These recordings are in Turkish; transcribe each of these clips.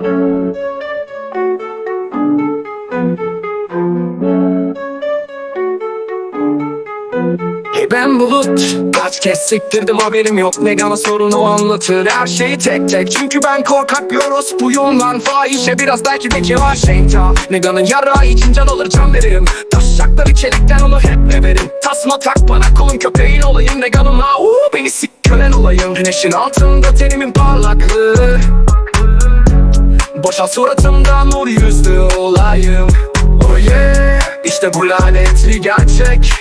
Hey ben bulut Kaç kez siktirdim haberim yok. Megana sorunu anlatır her şeyi tek tek. Çünkü ben korkak bir orospuyum lan. Fahişe biraz belki de kevar şeyta. Mega'nın yara için can alır can veririm. Taşacakları çelikten onu hep vererim Tasma tak bana kolun köpeğin olayım. Mega'nın au beni sik kölen olayım. Güneşin altında tenimin parlaklığı Boşal suratımda nur yüzlü olayım. Oh yeah. İşte bu lanetli gerçek.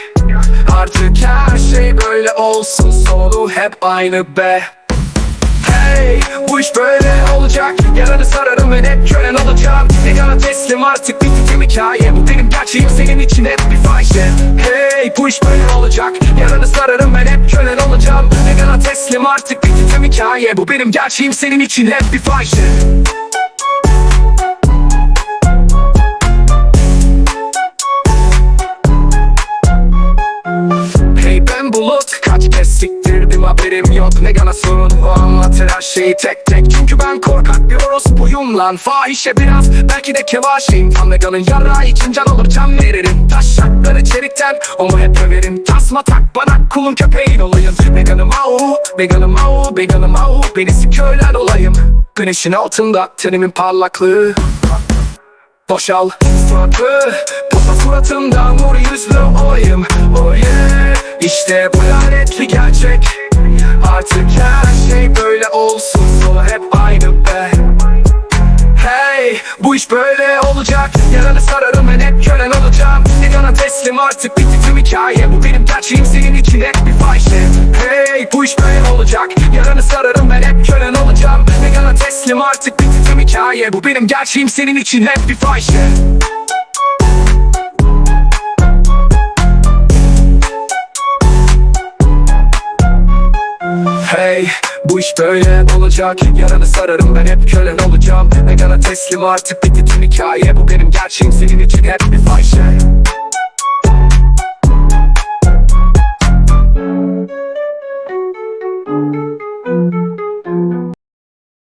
Artık her şey böyle olsun Sonu hep aynı be. Hey bu iş böyle olacak. Yaranı sararım ve hep kölen olacağım. Egana teslim artık bitti tüm hikaye. Bu benim gerçeğim senin için hep bir fayşe Hey bu iş böyle olacak. Yaranı sararım ben hep kölen olacağım. Egana teslim artık bitti tüm hikaye. Bu benim gerçeğim senin için hep bir fayşe haberim yok. Ne gana sorun? Anlatır her şeyi tek tek. Çünkü ben korkak bir orospuyum lan. Fahişe biraz. Belki de kevaşeyim Tam Mega'nın yara için can olur can veririm. Taşakları çelikten onu hep överim. Tasma tak bana kulun köpeğin olayım. Mega'nım au, Mega'nım au, Mega'nım au. Beni köyler olayım. Güneşin altında tenimin parlaklığı. Boşal suratı. Posa suratımda nur yüzlü olayım Oh yeah İşte bu lanetli gerçek Böyle olacak. Yaranı sararım ben hep kölen olacağım. Negana teslim artık bitti tüm hikaye. Bu benim gerçeğim senin için hep bir fayşe Hey bu iş böyle olacak. Yaranı sararım ben hep kölen olacağım. Negana teslim artık bitti tüm hikaye. Bu benim gerçeğim senin için hep bir fayşe Hey bu iş böyle olacak. Yaranı sararım ben hep kölen olacağım. Megana teslim artık bitti hikaye. Bu benim gerçeğim. Senin için hep bir fayşe